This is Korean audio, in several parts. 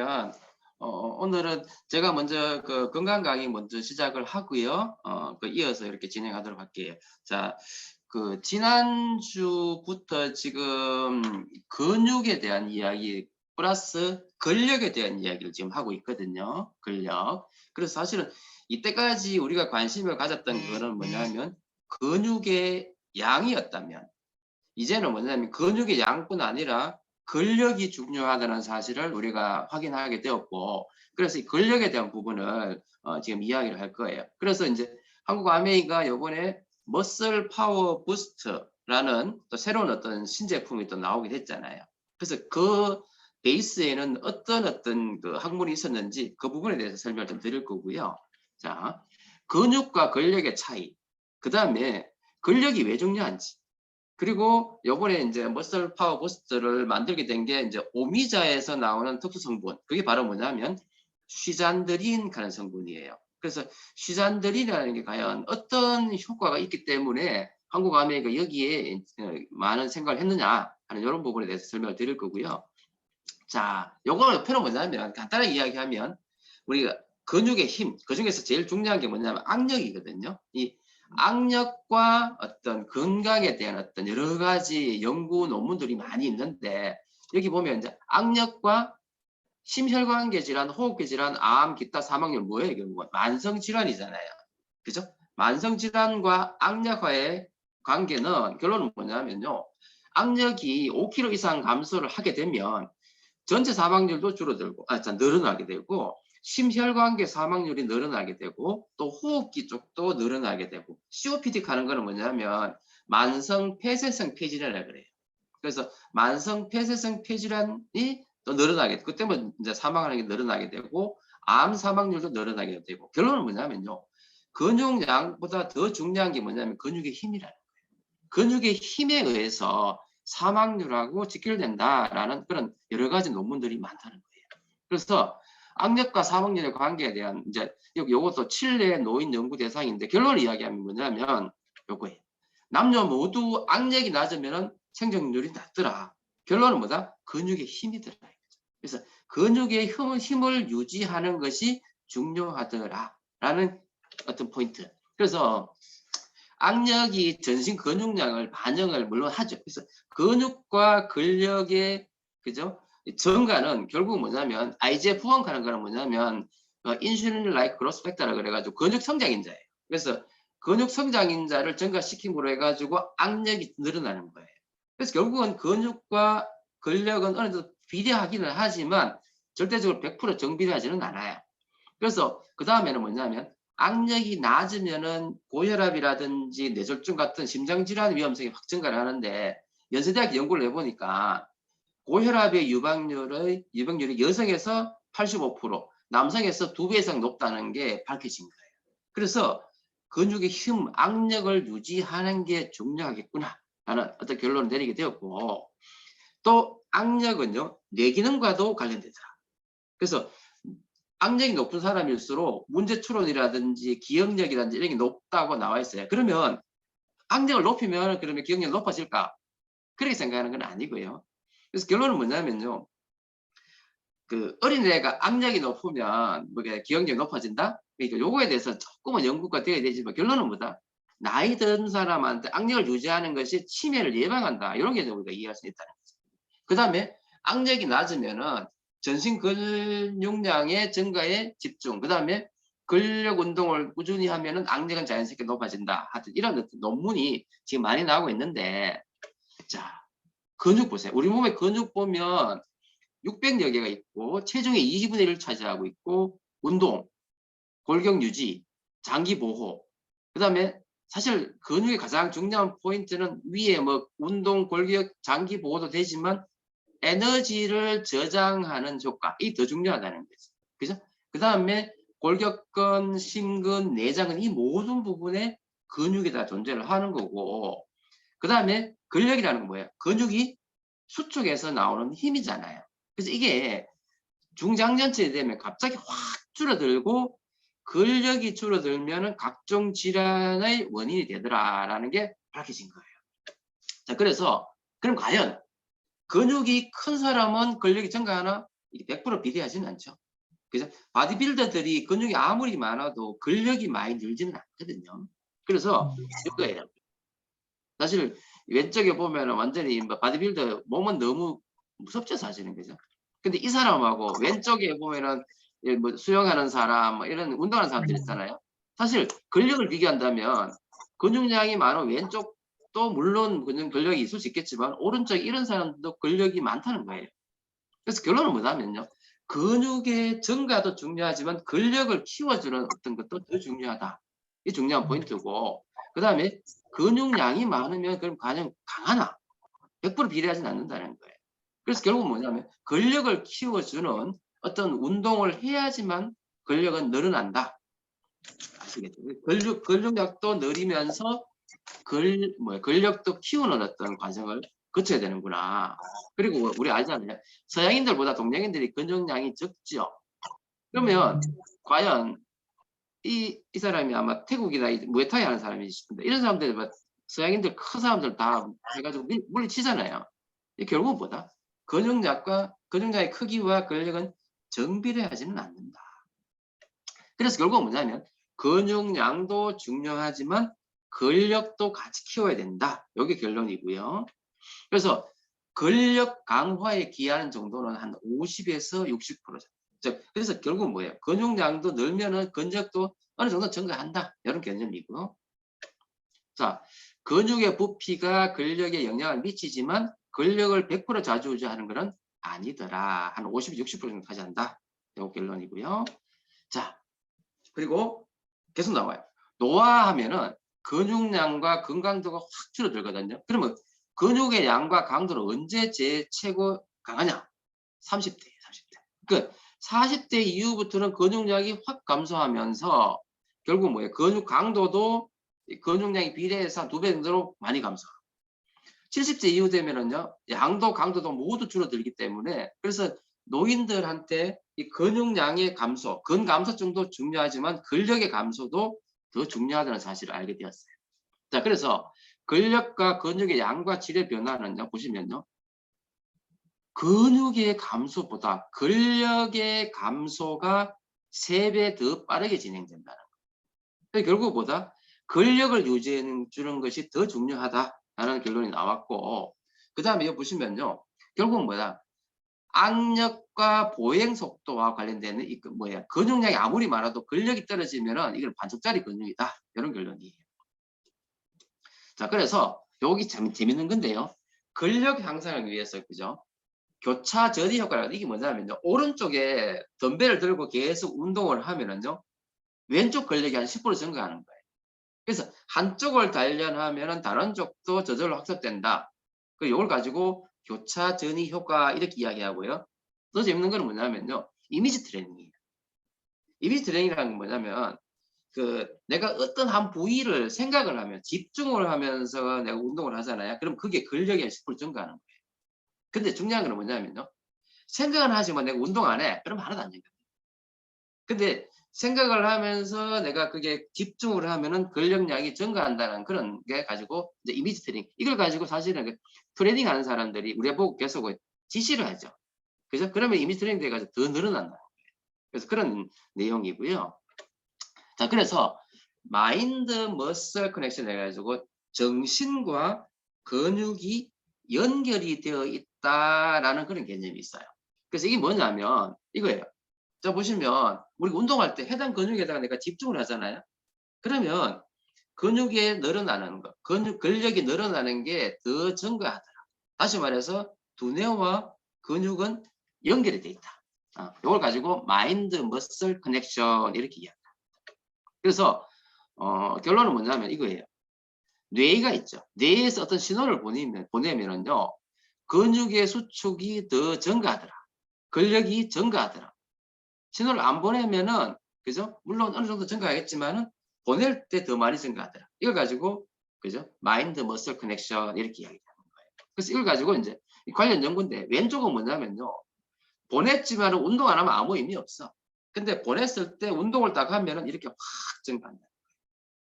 어, 오늘은 제가 먼저 그 건강 강의 먼저 시작을 하고요. 어, 그 이어서 이렇게 진행하도록 할게요. 자, 그 지난주부터 지금 근육에 대한 이야기 플러스 근력에 대한 이야기를 지금 하고 있거든요. 근력. 그래서 사실은 이때까지 우리가 관심을 가졌던 거는 뭐냐면 근육의 양이었다면 이제는 뭐냐면 근육의 양뿐 아니라 근력이 중요하다는 사실을 우리가 확인하게 되었고 그래서 이 근력에 대한 부분을 어, 지금 이야기를 할 거예요. 그래서 이제 한국 아메이가 이번에 머슬 파워 부스트라는 또 새로운 어떤 신제품이 또 나오게 됐잖아요. 그래서 그 베이스에는 어떤 어떤 그 학문이 있었는지 그 부분에 대해서 설명을 좀 드릴 거고요. 자, 근육과 근력의 차이, 그 다음에 근력이 왜 중요한지, 그리고 요번에 이제 머슬 파워 부스트를 만들게 된 게 이제 오미자에서 나오는 특수 성분. 그게 바로 뭐냐면 쉬잔드린 가는 성분이에요. 그래서 쉬잔드린이라는 게 과연 어떤 효과가 있기 때문에 한국 아메리카 여기에 어, 많은 생각을 했느냐 하는 이런 부분에 대해서 설명을 드릴 거고요. 자, 요거는 표는 뭐냐면 간단하게 이야기하면 우리가 근육의 힘, 그 중에서 제일 중요한 게 뭐냐면 악력이거든요. 이 악력과 어떤 건강에 대한 어떤 여러 가지 연구 논문들이 많이 있는데 여기 보면 이제 악력과 심혈관계 질환, 호흡기 질환, 암, 기타 사망률 뭐예요? 결국은 만성 질환이잖아요. 그죠? 만성 질환과 악력화의 관계는 결론은 뭐냐면요. 악력이 5kg 이상 감소를 하게 되면 전체 사망률도 줄어들고, 아, 자, 늘어나게 되고, 심혈관계 사망률이 늘어나게 되고 또 호흡기 쪽도 늘어나게 되고 COPD 가는 거는 뭐냐면 만성 폐쇄성 폐질환이라 그래요. 그래서 만성 폐쇄성 폐질환이 또 늘어나게 그 때문에 이제 사망하는 게 늘어나게 되고 암 사망률도 늘어나게 되고 결론은 뭐냐면요. 근육량보다 더 중요한 게 뭐냐면 근육의 힘이라는 거예요. 근육의 힘에 의해서 사망률하고 직결된다라는 그런 여러 가지 논문들이 많다는 거예요. 그래서 악력과 사망률의 관계에 대한 이제 요것도 칠레 노인 연구 대상인데 결론을 이야기하면 뭐냐면 요거예요. 남녀 모두 악력이 낮으면 생존율이 낮더라. 결론은 뭐다? 근육의 힘이 있죠. 그래서 근육의 힘, 힘을 유지하는 것이 중요하더라 라는 어떤 포인트. 그래서 악력이 전신 근육량을 반영을 물론 하죠. 그래서 근육과 근력의 그죠? 증가는 결국 뭐냐면 IGF-1 하는 거는 뭐냐면 어, 인슐린 라이크 그로스 팩터라 그래가지고 근육 성장인자예요. 그래서 근육 성장인자를 증가시킴으로 해가지고 악력이 늘어나는 거예요. 그래서 결국은 근육과 근력은 어느 정도 비례하기는 하지만 절대적으로 100% 정비례하지는 않아요. 그래서 그 다음에는 뭐냐면 악력이 낮으면은 고혈압이라든지 뇌졸중 같은 심장질환 위험성이 확 증가를 하는데 연세대학 연구를 해보니까 고혈압의 유방률의 유병률이 여성에서 85% 남성에서 두 배 이상 높다는 게 밝혀진 거예요. 그래서 근육의 힘, 악력을 유지하는 게 중요하겠구나 라는 어떤 결론을 내리게 되었고 또 악력은요 뇌기능과도 관련되더라. 그래서 악력이 높은 사람일수록 문제 추론이라든지 기억력이라든지 이런 게 높다고 나와 있어요. 그러면 악력을 높이면 그러면 기억력이 높아질까? 그렇게 생각하는 건 아니고요. 그래서 결론은 뭐냐면요. 그 어린애가 악력이 높으면 뭐 기억력이 높아진다? 그러니까 요거에 대해서 조금은 연구가 되어야 되지만 결론은 뭐다? 나이 든 사람한테 악력을 유지하는 것이 치매를 예방한다. 이런 게 우리가 이해할 수 있다는 거죠. 그 다음에 악력이 낮으면은 전신 근육량의 증가에 집중. 그 다음에 근력 운동을 꾸준히 하면은 악력은 자연스럽게 높아진다. 하여튼 이런 논문이 지금 많이 나오고 있는데, 자, 근육 보세요. 우리 몸의 근육 보면 600여 개가 있고 체중의 20분의 1을 차지하고 있고 운동, 골격 유지, 장기 보호. 그 다음에 사실 근육의 가장 중요한 포인트는 위에 뭐 운동, 골격, 장기 보호도 되지만 에너지를 저장하는 효과 이 더 중요하다는 거죠. 그죠? 그 다음에 골격근, 심근, 내장은 이 모든 부분에 근육이 다 존재를 하는 거고 그 다음에 근력이라는 건 뭐예요? 근육이 수축에서 나오는 힘이잖아요. 그래서 이게 중장년층이 되면 갑자기 확 줄어들고 근력이 줄어들면 각종 질환의 원인이 되더라라는 게 밝혀진 거예요. 자, 그래서 그럼 과연 근육이 큰 사람은 근력이 증가하나? 이게 100% 비례하지는 않죠. 그래서 바디빌더들이 근육이 아무리 많아도 근력이 많이 늘지는 않거든요. 그래서 이거예요. 사실 왼쪽에 보면 완전히 뭐 바디빌더 몸은 너무 무섭죠 사실은 그죠. 근데 이 사람하고 왼쪽에 보면은 예, 뭐 수영하는 사람 뭐 이런 운동하는 사람들 있잖아요. 사실 근력을 비교한다면 근육량이 많은 왼쪽도 물론 근육 근력이 있을 수 있겠지만 오른쪽 이런 사람도 근력이 많다는 거예요. 그래서 결론은 뭐냐면요. 근육의 증가도 중요하지만 근력을 키워주는 어떤 것도 더 중요하다. 이 중요한 포인트고 그 다음에 근육량이 많으면 그럼 가장 강하나 100% 비례하진 않는다는 거예요. 그래서 결국은 뭐냐면 근력을 키워주는 어떤 운동을 해야지만 근력은 늘어난다. 아시겠죠? 근육, 근육량도 늘리면서 근, 뭐, 근력도 키우는 어떤 과정을 거쳐야 되는구나. 그리고 우리 알잖아요. 서양인들보다 동양인들이 근육량이 적죠. 그러면 과연 이, 이 사람이 아마 태국이나 이 무에타이 하는 사람이신데 이런 사람들 뭐 서양인들 큰 사람들 다 해가지고 밀- 물리치잖아요. 이 결국은 뭐다? 근육량과 근육량의 크기와 근력은 정비례하지는 않는다. 그래서 결국은 뭐냐면 근육량도 중요하지만 근력도 같이 키워야 된다. 이게 결론이고요. 그래서 근력 강화에 기하는 정도는 한 50에서 60% 정도. 즉, 그래서 결국은 뭐예요? 근육량도 늘면은 근력도 어느 정도 증가한다. 이런 개념이고요. 자, 근육의 부피가 근력에 영향을 미치지만 근력을 100% 좌지우지하는 것은 아니더라. 한 50, 60% 정도 차지한다. 이 결론이고요. 자, 그리고 계속 나와요. 노화하면은 근육량과 건강도가 확 줄어들거든요. 그러면 근육의 양과 강도는 언제 제 최고 강하냐? 30대, 30대. 그 40대 이후부터는 근육량이 확 감소하면서 결국 뭐예요? 근육 강도도 이 근육량이 비례해서 한두배 정도로 많이 감소. 70대 이후 되면은요, 양도 강도도 모두 줄어들기 때문에 그래서 노인들한테 이 근육량의 감소, 근감소증도 중요하지만 근력의 감소도 더 중요하다는 사실을 알게 되었어요. 자, 그래서 근력과 근육의 양과 질의 변화는요, 보시면요. 근육의 감소보다 근력의 감소가 3배 더 빠르게 진행된다는. 그래서 결국 보다 근력을 유지해 주는 것이 더 중요하다라는 결론이 나왔고, 그 다음에 여기 보시면요. 결국 뭐야? 악력과 보행 속도와 관련되는 이그 뭐야? 근육량이 아무리 많아도 근력이 떨어지면은 이건 반쪽짜리 근육이다. 이런 결론이에요. 자, 그래서 여기 참 재밌는 건데요. 근력 향상을 위해서 그죠? 교차 전이 효과라 이게 뭐냐면요. 오른쪽에 덤벨을 들고 계속 운동을 하면은요. 왼쪽 근력이 한 10% 증가하는 거예요. 그래서 한쪽을 단련하면은 다른 쪽도 저절로 학습된다. 그 이걸 가지고 교차 전이 효과 이렇게 이야기하고요. 더 재밌는 건 뭐냐면요. 이미지 트레이닝이에요. 이미지 트레이닝이라는 건 뭐냐면 그 내가 어떤 한 부위를 생각을 하면 집중을 하면서 내가 운동을 하잖아요. 그럼 그게 근력이 한10% 증가하는 거예요. 근데 중요한 건 뭐냐면요. 생각은 하지만 내가 운동 안 해. 그럼 하나도 안 된다. 근데 생각을 하면서 내가 그게 집중을 하면은 근력량이 증가한다는 그런 게 가지고 이제 이미지 트레이닝. 이걸 가지고 사실은 그 트레이닝 하는 사람들이 우리가 보고 계속 지시를 하죠. 그래서 그러면 이미지 트레이닝 돼가지고 더 늘어난다. 그래서 그런 내용이고요. 자, 그래서 마인드 머슬 커넥션 해가지고 정신과 근육이 연결이 되어 있 다라는 그런 개념이 있어요. 그래서 이게 뭐냐면 이거예요. 자 보시면 우리 운동할 때 해당 근육에다가 내가 집중을 하잖아요. 그러면 근육이 늘어나는 거, 근육 근력이 늘어나는 게 더 증가하더라. 다시 말해서 두뇌와 근육은 연결이 돼 있다. 어, 이걸 가지고 마인드 머슬 커넥션 이렇게 이야기합니다. 그래서 어, 결론은 뭐냐면 이거예요. 뇌가 있죠. 뇌에서 어떤 신호를 보내면, 보내면은요, 근육의 수축이 더 증가하더라. 근력이 증가하더라. 신호를 안 보내면은, 그죠? 물론 어느 정도 증가하겠지만은, 보낼 때 더 많이 증가하더라. 이걸 가지고, 그죠? 마인드 머슬 커넥션 이렇게 이야기하는 거예요. 그래서 이걸 가지고 이제 관련 연구인데, 왼쪽은 뭐냐면요, 보냈지만 운동 안 하면 아무 의미 없어. 근데 보냈을 때 운동을 딱 하면은 이렇게 확 증가한다.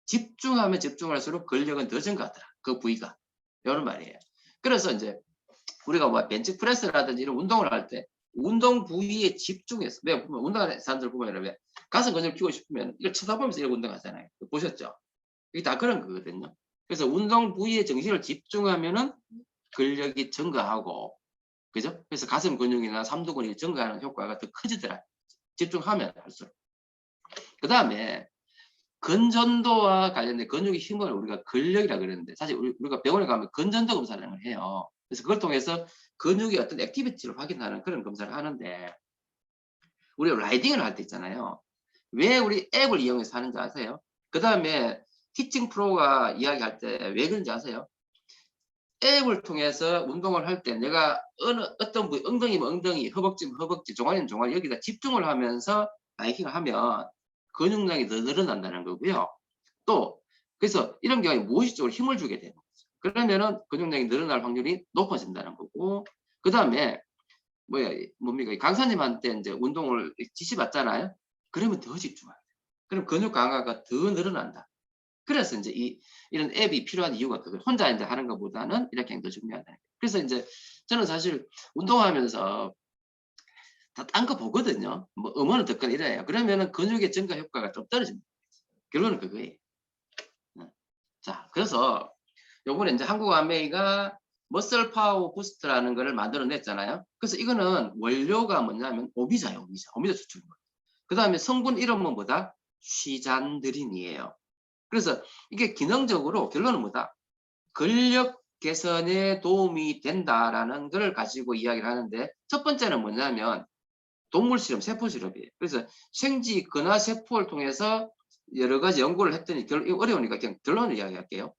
집중하면 집중할수록 근력은 더 증가하더라. 그 부위가. 이런 말이에요. 그래서 이제 우리가 뭐 벤치프레스라든지 이런 운동을 할 때 운동 부위에 집중해서 왜 보면 운동하는 사람들 보면 왜 가슴 근육 키우고 싶으면 이걸 쳐다보면서 이렇게 운동하잖아요. 보셨죠? 이게 다 그런 거거든요. 그래서 운동 부위에 정신을 집중하면은 근력이 증가하고 그죠? 그래서 가슴 근육이나 삼두 근육이 증가하는 효과가 더 커지더라. 집중하면 할수록. 그 다음에 근전도와 관련된 근육의 힘을 우리가 근력이라 그러는데 사실 우리- 우리가 병원에 가면 근전도 검사를 해요. 그래서 그걸 통해서 근육의 어떤 액티비티를 확인하는 그런 검사를 하는데 우리 라이딩을 할 때 있잖아요. 왜 우리 앱을 이용해서 하는지 아세요? 그 다음에 티칭 프로가 이야기할 때 왜 그런지 아세요? 앱을 통해서 운동을 할 때 내가 어느 어떤 부위 엉덩이면 엉덩이, 허벅지면 허벅지, 종아리는 종아리 여기다 집중을 하면서 바이킹을 하면 근육량이 더 늘어난다는 거고요. 또 그래서 이런 경우에 무의식적으로 힘을 주게 되는. 그러면은 근육량이 늘어날 확률이 높아진다는 거고 그 다음에 뭐야 뭡니까 이 강사님한테 이제 운동을 지시받잖아요. 그러면 더 집중해요. 그럼 근육 강화가 더 늘어난다. 그래서 이제 이 이런 앱이 필요한 이유가 그거 혼자 이제 하는 것보다는 이렇게 더 중요하다. 그래서 이제 저는 사실 운동하면서 다 딴 거 보거든요. 뭐 음원을 듣거나 이래요. 그러면은 근육의 증가 효과가 좀 떨어집니다. 결론은 그거예요. 네. 자, 그래서 요번에 이제 한국 아메이가 머슬 파워 부스트라는 거를 만들어냈잖아요. 그래서 이거는 원료가 뭐냐면 오미자예요, 오미자. 오미자 추출물. 그 다음에 성분 이름은 뭐다? 쉬잔드린이에요. 그래서 이게 기능적으로 결론은 뭐다? 근력 개선에 도움이 된다라는 걸 가지고 이야기를 하는데 첫 번째는 뭐냐면 동물 실험, 세포 실험이에요. 그래서 생쥐 근화 세포를 통해서 여러 가지 연구를 했더니 결, 이거 어려우니까 그냥 결론을 이야기할게요.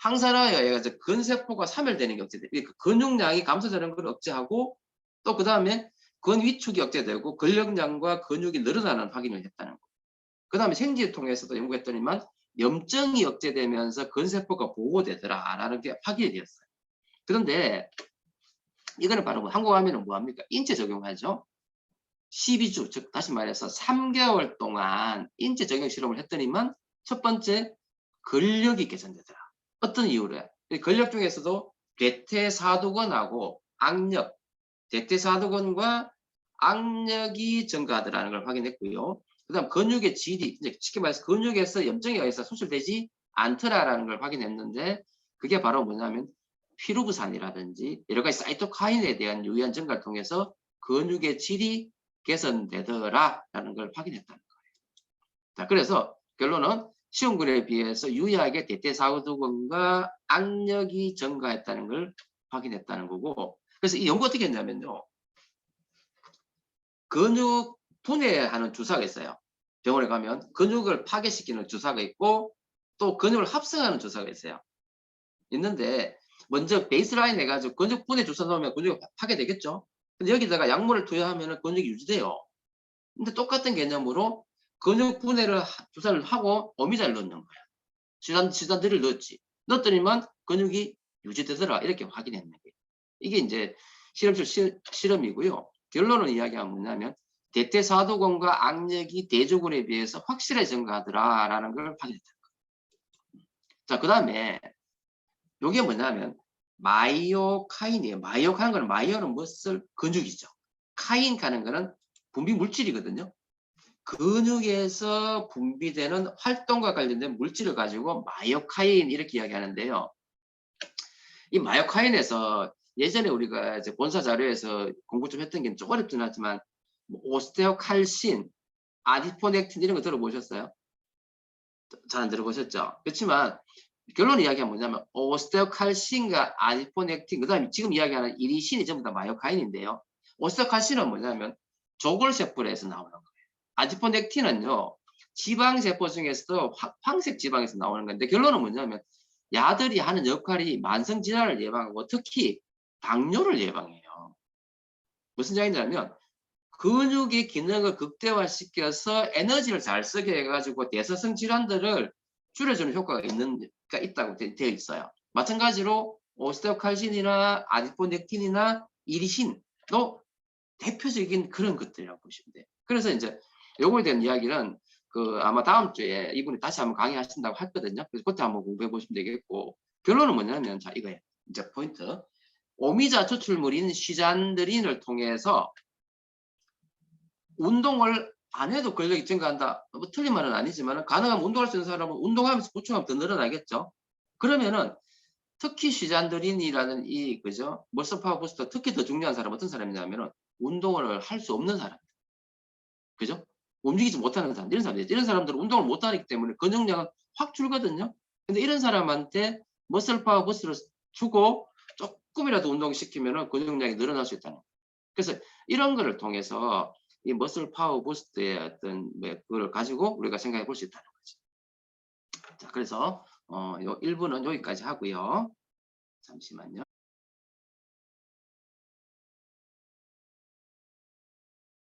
항산화에 의해서 근세포가 사멸되는 게 억제돼. 그 근육량이 감소되는 걸 억제하고 또 그 다음에 근위축이 억제되고 근력량과 근육이 늘어나는 확인을 했다는 거. 그 다음에 생쥐를 통해서도 연구했더니만 염증이 억제되면서 근세포가 보호되더라라는 게 확인이 되었어요. 그런데 이거는 바로 뭐 한국 하면은 뭐합니까? 인체 적용하죠. 12주, 즉 다시 말해서 3개월 동안 인체 적용 실험을 했더니만 첫 번째 근력이 개선되더라. 어떤 이유로? 이 근력 중에서도 대퇴사두근하고 악력, 대퇴사두근과 악력이 증가하더라는 걸 확인했고요. 그 다음 근육의 질이, 이제 쉽게 말해서 근육에서 염증에 의해서 소실되지 않더라라는 걸 확인했는데 그게 바로 뭐냐면 피루부산이라든지 여러 가지 사이토카인에 대한 유의한 증가를 통해서 근육의 질이 개선되더라라는 걸 확인했다는 거예요. 자, 그래서 결론은 시험군에 비해서 유의하게 대퇴사두근과 악력이 증가했다는 걸 확인했다는 거고 그래서 이 연구 어떻게 했냐면요. 근육 분해하는 주사가 있어요. 병원에 가면 근육을 파괴시키는 주사가 있고 또 근육을 합성하는 주사가 있어요. 있는데 먼저 베이스라인 해가지고 근육 분해 주사 넣으면 근육이 파괴되겠죠. 근데 여기다가 약물을 투여하면 근육이 유지돼요. 근데 똑같은 개념으로 근육 분해를 하- 주사를 하고 오미자를 넣는 거야. 지단 지단들을 넣었지. 넣었더니만 근육이 유지되더라 이렇게 확인했는 거예요. 이게 이제 실험실 시, 실험이고요. 결론을 이야기하면 뭐냐면 대퇴사두근과 악력이 대조군에 비해서 확실히 증가하더라라는 걸 확인했다. 자, 그 다음에 이게 뭐냐면 마이오카인이에요. 마이오카인 거는 마이오는 무엇을 근육이죠. 카인 가는 거는 분비 물질이거든요. 근육에서 분비되는 활동과 관련된 물질을 가지고 마이오카인 이렇게 이야기하는데요. 이 마이오카인에서 예전에 우리가 이제 본사 자료에서 공부 좀 했던 게 좀 어렵진 않지만 뭐 오스테오칼신, 아디포넥틴 이런 거 들어보셨어요? 잘 안 들어보셨죠? 그렇지만 결론 이야기가 뭐냐면 오스테오칼신과 아디포넥틴 그 다음에 지금 이야기하는 이리신이 전부 다 마이오카인인데요. 오스테오칼신은 뭐냐면 조골세포에서 나오는 거예요. 아디포넥틴은요 지방세포 중에서도 화- 황색 지방에서 나오는 건데 결론은 뭐냐면 야들이 하는 역할이 만성 질환을 예방하고 특히 당뇨를 예방해요. 무슨 얘기냐면 근육의 기능을 극대화시켜서 에너지를 잘 쓰게 해가지고 대사성 질환들을 줄여주는 효과가 있는 가 있다고 되, 되어 있어요. 마찬가지로 오스테오칼신이나 아디포넥틴이나 이리신도 대표적인 그런 것들이라고 보시면 돼요. 그래서 이제 요거에 대한 이야기는 그 아마 다음 주에 이분이 다시 한번 강의하신다고 했거든요. 그래서 그때 한번 공부해 보시면 되겠고 결론은 뭐냐면 자 이거예요. 이제 포인트. 오미자 추출물인 시잔드린을 통해서 운동을 안 해도 근력이 증가한다. 뭐 틀린 말은 아니지만 가능하면 운동할 수 있는 사람은 운동하면서 보충하면 더 늘어나겠죠. 그러면은 특히 시잔드린이라는 이 그죠 머슬 파워 부스터 특히 더 중요한 사람 은 어떤 사람이냐면은 운동을 할 수 없는 사람, 그죠? 움직이지 못하는 사람, 이런 사람들, 이런 사람들은 운동을 못하기 때문에 근육량은 확 줄거든요. 근데 이런 사람한테 머슬 파워 부스트를 주고 조금이라도 운동시키면은 근육량이 늘어날 수 있다는. 그래서 이런 거를 통해서 이 머슬 파워 부스트의 어떤 뭐 그걸 가지고 우리가 생각해 볼 수 있다는 거지. 자, 그래서 어, 요 1부는 여기까지 하고요. 잠시만요.